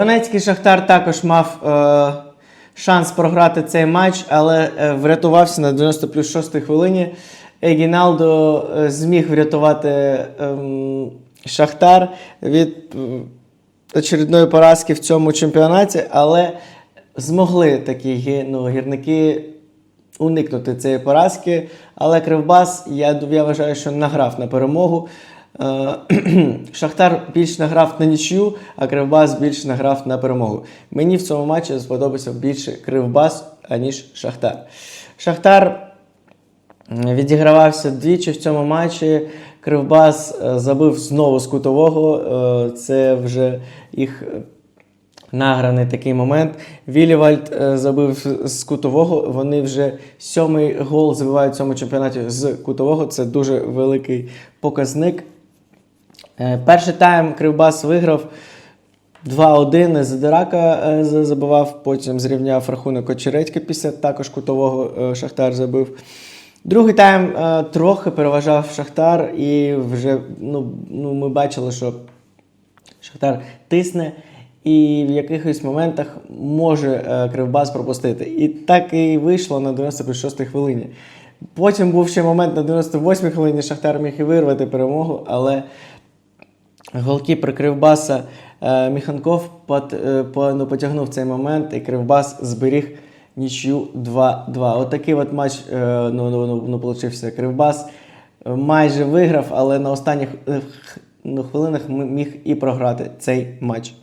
Донецький Шахтар також мав е, шанс програти цей матч, але е, врятувався на 90 плюс 6 хвилині. Егіналдо е, зміг врятувати ем, Шахтар від е, очередної поразки в цьому чемпіонаті, але змогли такі ну, гірники уникнути цієї поразки. Але Кривбас, я, я вважаю, що награв на перемогу. Е, Шахтар більш награв на нічю, а Кривбас більш награв на перемогу. Мені в цьому матчі сподобався більше Кривбас, аніж Шахтар. Шахтар відігравався двічі в цьому матчі. Кривбас е, забив знову з кутового. Е, Це вже їх награний такий момент. Вілівальд забив з кутового. Вони вже сьомий гол забивають в цьому чемпіонаті з кутового. Це дуже великий показник. Е, Перший тайм Кривбас виграв 2-1. Задирака е, забивав, потім зрівняв рахунок Очередька після також кутового е, Шахтар забив. Другий тайм трохи переважав Шахтар, і вже ну, ну, ми бачили, що Шахтар тисне і в якихось моментах може Кривбас пропустити. І так і вийшло на 96-й хвилині. Потім був ще момент на 98-й хвилині Шахтар міг і вирвати перемогу, але голкіпер Кривбаса е, Міханков е, ну, потягнув цей момент, і Кривбас зберіг нічю 2-2. Отакий от матч е, ну, ну, ну, ну, получився. Кривбас майже виграв, але на останніх ну, хвилинах міг і програти цей матч.